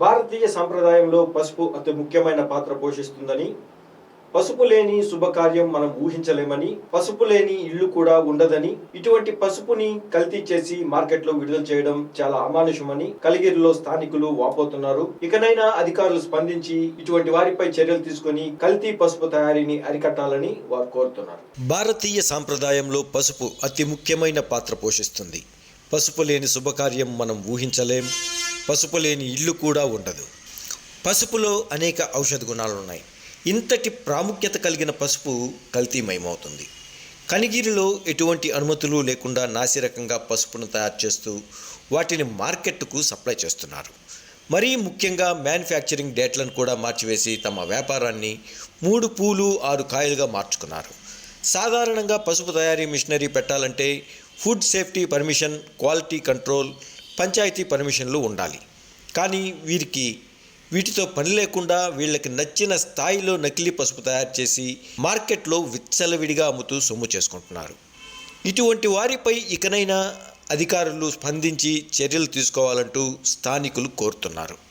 భారతీయ సంప్రదాయంలో పసుపు అతి ముఖ్యమైన పాత్ర పోషిస్తుందని పసుపు లేని శుభకార్యం మనం ఊహించలేమని పసుపు లేని ఇల్లు కూడా ఉండదని ఇటువంటి పసుపుని కల్తీ చేసి మార్కెట్లో విడుదల చేయడం చాలా అమానుషమని కలిగిరిలో స్థానికులు వాపోతున్నారు. ఇకనైనా అధికారులు స్పందించి ఇటువంటి వారిపై చర్యలు తీసుకొని కల్తీ పసుపు తయారీని అరికట్టాలని వారు కోరుతున్నారు. భారతీయ సాంప్రదాయంలో పసుపు అతి ముఖ్యమైన పాత్ర పోషిస్తుంది. పసుపు లేని శుభకార్యం మనం ఊహించలేం. పసుపు లేని ఇల్లు కూడా ఉండదు. పసుపులో అనేక ఔషధ గుణాలు ఉన్నాయి. ఇంతటి ప్రాముఖ్యత కలిగిన పసుపు కల్తీమయమవుతుంది. కనిగిరిలో ఎటువంటి అనుమతులు లేకుండా నాసిరకంగా పసుపును తయారు చేస్తూ వాటిని మార్కెట్కు సప్లై చేస్తున్నారు. మరీ ముఖ్యంగా మ్యానుఫ్యాక్చరింగ్ డేట్లను కూడా మార్చివేసి తమ వ్యాపారాన్ని మూడు పూలు ఆరు కాయలుగా మార్చుకున్నారు. సాధారణంగా పసుపు తయారీ మిషనరీ పెట్టాలంటే food safety permission quality control panchayati పర్మిషన్లు ఉండాలి. కానీ వీరికి వీటితో పని లేకుండా వీళ్ళకి నచ్చిన స్థాయిలో నకిలీ పసుపు తయారు చేసి మార్కెట్లో విచ్చలవిడిగా అమ్ముతూ సొమ్ము చేసుకుంటున్నారు. ఇటువంటి వారిపై ఇకనైనా అధికారులు స్పందించి చర్యలు తీసుకోవాలంటూ స్థానికులు కోరుతున్నారు.